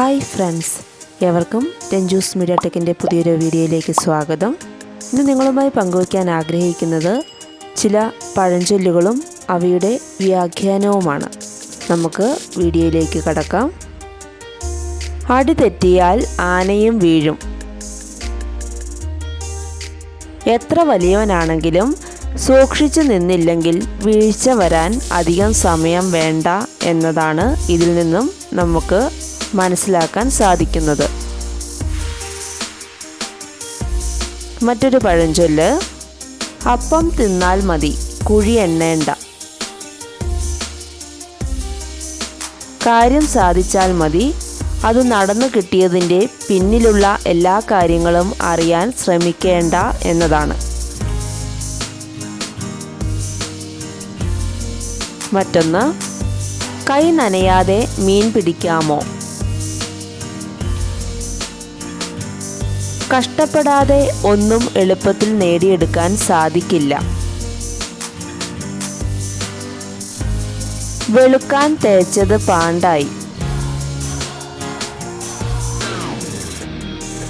Hi friends എവർക്കും Ranjus media ടെക്കിന്റെ പുതിയൊരു വീഡിയോയിലേക്ക് സ്വാഗതം. ഇന്ന് നിങ്ങളുമായി പങ്കുവയ്ക്കാൻ ആഗ്രഹിക്കുന്നത് ചില പഴഞ്ചൊല്ലുകളും അവയുടെ വ്യാഖ്യാനവുമാണ്. നമുക്ക് വീഡിയോയിലേക്ക് കടക്കാം. അടി തെറ്റിയാൽ ആനയും വീഴും. എത്ര വലിയവനാണെങ്കിലും സൂക്ഷിച്ചു നിന്നില്ലെങ്കിൽ വീഴ്ച വരാൻ അധികം സമയം വേണ്ട എന്നതാണ് ഇതിൽ നിന്നും നമുക്ക് മനസ്സിലാക്കാൻ സാധിക്കുന്നത്. മറ്റൊരു പഴഞ്ചൊല്ല് അപ്പം തിന്നാൽ മതി കുഴി എണ്ണേണ്ട. കാര്യം സാധിച്ചാൽ മതി അത് നടന്നു കിട്ടിയതിന്റെ പിന്നിലുള്ള എല്ലാ കാര്യങ്ങളും അറിയാൻ ശ്രമിക്കേണ്ട എന്നതാണ്. മറ്റൊന്ന് കൈ നനയാതെ മീൻ പിടിക്കാമോ? കഷ്ടപ്പെടാതെ ഒന്നും എളുപ്പത്തിൽ നേടിയെടുക്കാൻ സാധിക്കില്ല. വെളുക്കാൻ തേച്ചത് പാണ്ടായി.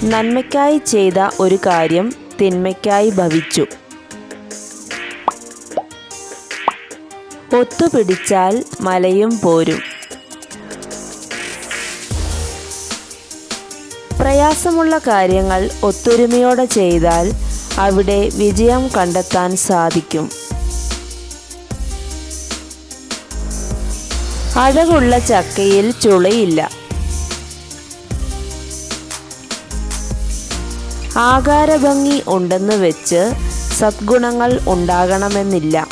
നന്മയ്ക്കായി ചെയ്ത ഒരു കാര്യം തിന്മയ്ക്കായി ഭവിച്ചു. ഒത്തുപിടിച്ചാൽ മലയും പോരും. പ്രയാസമുള്ള കാര്യങ്ങൾ ഒത്തൊരുമയോടെ ചെയ്താൽ അവിടെ വിജയം കണ്ടെത്താൻ സാധിക്കും. അഴകുള്ള ചക്കയിൽ ചുളയില്ല. ആകാരഭംഗി ഉണ്ടെന്ന് വെച്ച് സദ്ഗുണങ്ങൾ ഉണ്ടാകണമെന്നില്ല.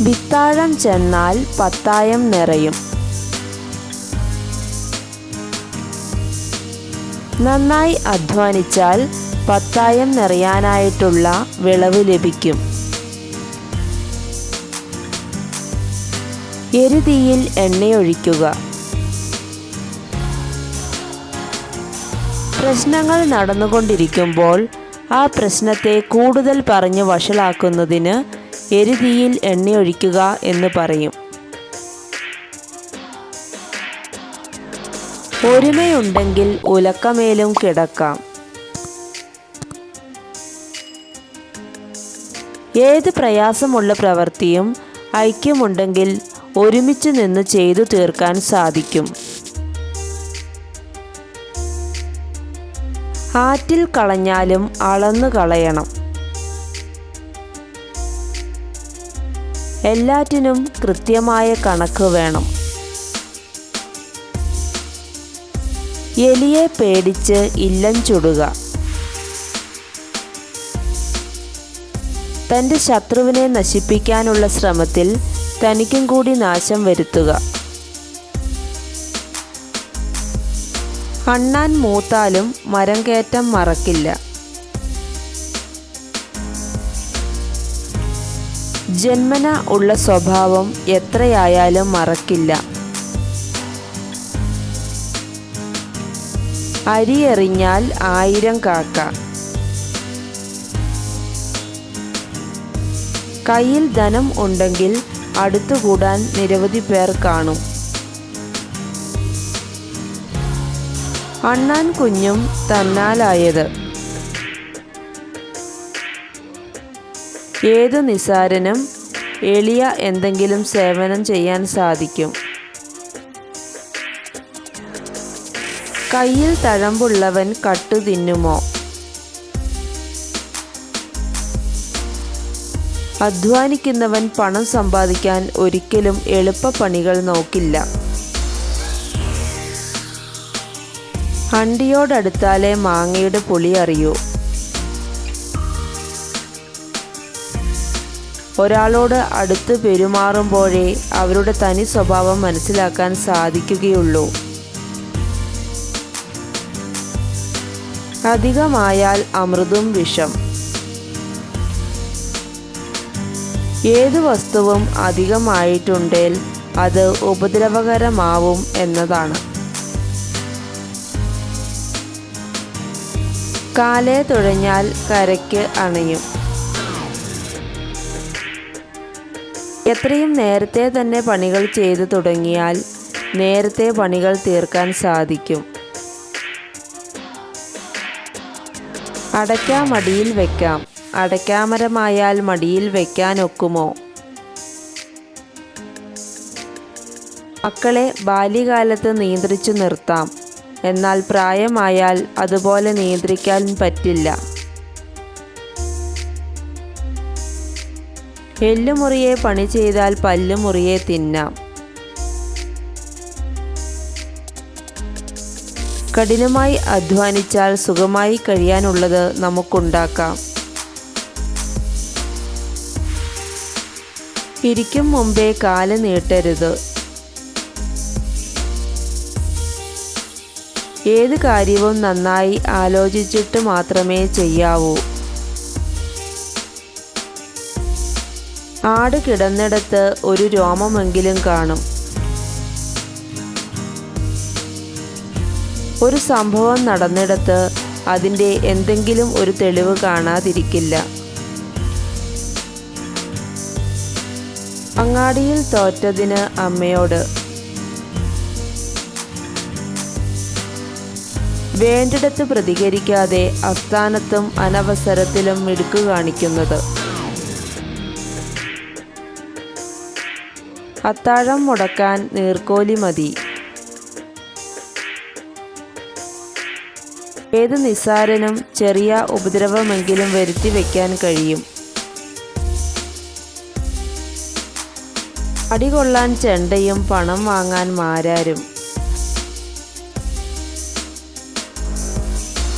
വിത്താഴം ചെന്നാൽ പത്തായം നിറയും. നന്നായി അധ്വാനിച്ചാൽ പത്തായം നിറയാനായിട്ടുള്ള വിളവ് ലഭിക്കും. എരുതിയിൽ എണ്ണയൊഴിക്കുക. പ്രശ്നങ്ങൾ നടന്നുകൊണ്ടിരിക്കുമ്പോൾ ആ പ്രശ്നത്തെ കൂടുതൽ പറഞ്ഞ് വഷളാക്കുന്നതിന് എരുതിയിൽ എണ്ണയൊഴിക്കുക എന്ന് പറയും. ഒരുമയുണ്ടെങ്കിൽ ഉലക്കമേലും കിടക്കാം. ഏത് പ്രയാസമുള്ള പ്രവൃത്തിയും ഐക്യമുണ്ടെങ്കിൽ ഒരുമിച്ച് നിന്ന് ചെയ്തു തീർക്കാൻ സാധിക്കും. ആറ്റിൽ കളഞ്ഞാലും അളന്നു കളയണം. എല്ലാറ്റിനും കൃത്യമായ കണക്ക് വേണം. എലിയെ പേടിച്ച് ഇല്ലം ചുടുക. തന്റെ ശത്രുവിനെ നശിപ്പിക്കാനുള്ള ശ്രമത്തിൽ തനിക്കും കൂടി നാശം വരുത്തുക. കണ്ണാൻ മൂത്താലും മരം കയറ്റം മറക്കില്ല. ജന്മന ഉള്ള സ്വഭാവം എത്രയായാലും മറക്കില്ല. അരിയെറിഞ്ഞാൽ ആയിരം കാക്ക. കയ്യിൽ ധനം ഉണ്ടെങ്കിൽ അടുത്തുകൂടാൻ നിരവധി പേർ കാണും. അണ്ണാൻ കുഞ്ഞും തന്നാലായത്. ഏതു നിസാരനും എളിയ എന്തെങ്കിലും സേവനം ചെയ്യാൻ സാധിക്കും. കയ്യിൽ തഴമ്പുള്ളവൻ കട്ടു തിന്നുമോ? അധ്വാനിക്കുന്നവൻ പണം സമ്പാദിക്കാൻ ഒരിക്കലും എളുപ്പപ്പണികൾ നോക്കില്ല. ഹണ്ടിയോടടുത്താലേ മാങ്ങയുടെ പുളി അറിയൂ. ഒരാളോട് അടുത്ത് പെരുമാറുമ്പോഴേ അവരുടെ തനി സ്വഭാവം മനസ്സിലാക്കാൻ സാധിക്കുകയുള്ളൂ. അധികമായാൽ അമൃതും വിഷം. ഏതു വസ്തുവും അധികമായിട്ടുണ്ടേൽ അത് ഉപദ്രവകരമാവും എന്നതാണ്. കാലേ തുഴഞ്ഞാൽ കരയ്ക്ക് അണയും. എത്രയും നേരത്തെ തന്നെ പണികൾ ചെയ്തു തുടങ്ങിയാൽ നേരത്തെ പണികൾ തീർക്കാൻ സാധിക്കും. അടയ്ക്ക മടിയിൽ വെക്കാം. അടയ്ക്കാമരമായാൽ മടിയിൽ വെക്കാൻ ഒക്കുമോ? മക്കളെ ബാല്യകാലത്ത് നിയന്ത്രിച്ചു നിർത്താം. എന്നാൽ പ്രായമായാൽ അതുപോലെ നിയന്ത്രിക്കാൻ പറ്റില്ല. എല്ലുമുറിയെ പണി ചെയ്താൽ പല്ലുമുറിയെ തിന്നാം. കഠിനമായി അധ്വാനിച്ചാൽ സുഖമായി കഴിയാനുള്ളത് നമുക്കുണ്ടാക്കാം. പിരിക്കും മുമ്പേ കാൽ നീട്ടരുത്. ഏത് കാര്യവും നന്നായി ആലോചിച്ചിട്ട് മാത്രമേ ചെയ്യാവൂ. ആട് കിടന്നിടത്ത് ഒരു രോമമെങ്കിലും കാണും. ഒരു സംഭവം നടന്നിടത്ത് അതിന്റെ എന്തെങ്കിലും ഒരു തെളിവ് കാണാതിരിക്കില്ല. അങ്ങാടിയിൽ തോറ്റതിന് അമ്മയോട് വേണ്ടിടത്ത് പ്രതികരിക്കാതെ അസ്ഥാനത്തും അനവസരത്തിലും മിടുക്ക് കാണിക്കുന്നത്. അത്താഴം മുടക്കാൻ നീർക്കോലി മതി. ഏത് നിസ്സാരനും ചെറിയ ഉപദ്രവമെങ്കിലും വരുത്തി വയ്ക്കാൻ കഴിയും. അടികൊള്ളാൻ ചെണ്ടയും പണം വാങ്ങാൻ മാരാരും.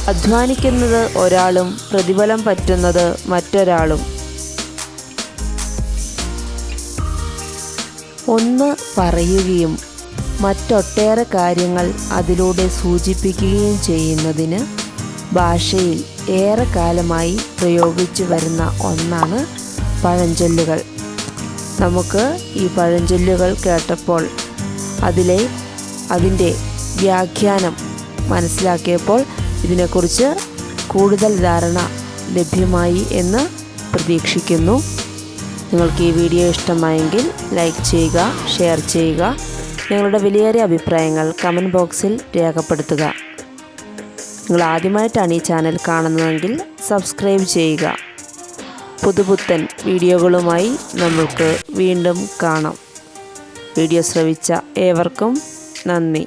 അധ്വാനിക്കുന്നത് ഒരാളും പ്രതിഫലം പറ്റുന്നത് മറ്റൊരാളും. ഒന്ന് പറയുകയും മറ്റൊട്ടേറെ കാര്യങ്ങൾ അതിലൂടെ സൂചിപ്പിക്കുകയും ചെയ്യുന്നതിന് ഭാഷയിൽ ഏറെ കാലമായി പ്രയോഗിച്ചു വരുന്ന ഒന്നാണ് പഴഞ്ചൊല്ലുകൾ. നമുക്ക് ഈ പഴഞ്ചൊല്ലുകൾ കേട്ടപ്പോൾ അതിലെ അതിന്റെ വ്യാഖ്യാനം മനസ്സിലാക്കിയപ്പോൾ ഇതിനെക്കുറിച്ച് കൂടുതൽ ധാരണ ലഭ്യമായി എന്ന് പ്രതീക്ഷിക്കുന്നു. നിങ്ങൾക്ക് ഈ വീഡിയോ ഇഷ്ടമായെങ്കിൽ ലൈക്ക് ചെയ്യുക ഷെയർ ചെയ്യുക നിങ്ങളുടെ വിലയേറിയ അഭിപ്രായങ്ങൾ കമന്റ് ബോക്സിൽ രേഖപ്പെടുത്തുക. നിങ്ങൾ ആദ്യമായിട്ടാണ് ഈ ചാനൽ കാണുന്നതെങ്കിൽ സബ്സ്ക്രൈബ് ചെയ്യുക. പുതുപുത്തൻ വീഡിയോകളുമായി നമ്മൾക്ക് വീണ്ടും കാണാം. വീഡിയോ ശ്രവിച്ച ഏവർക്കും നന്ദി.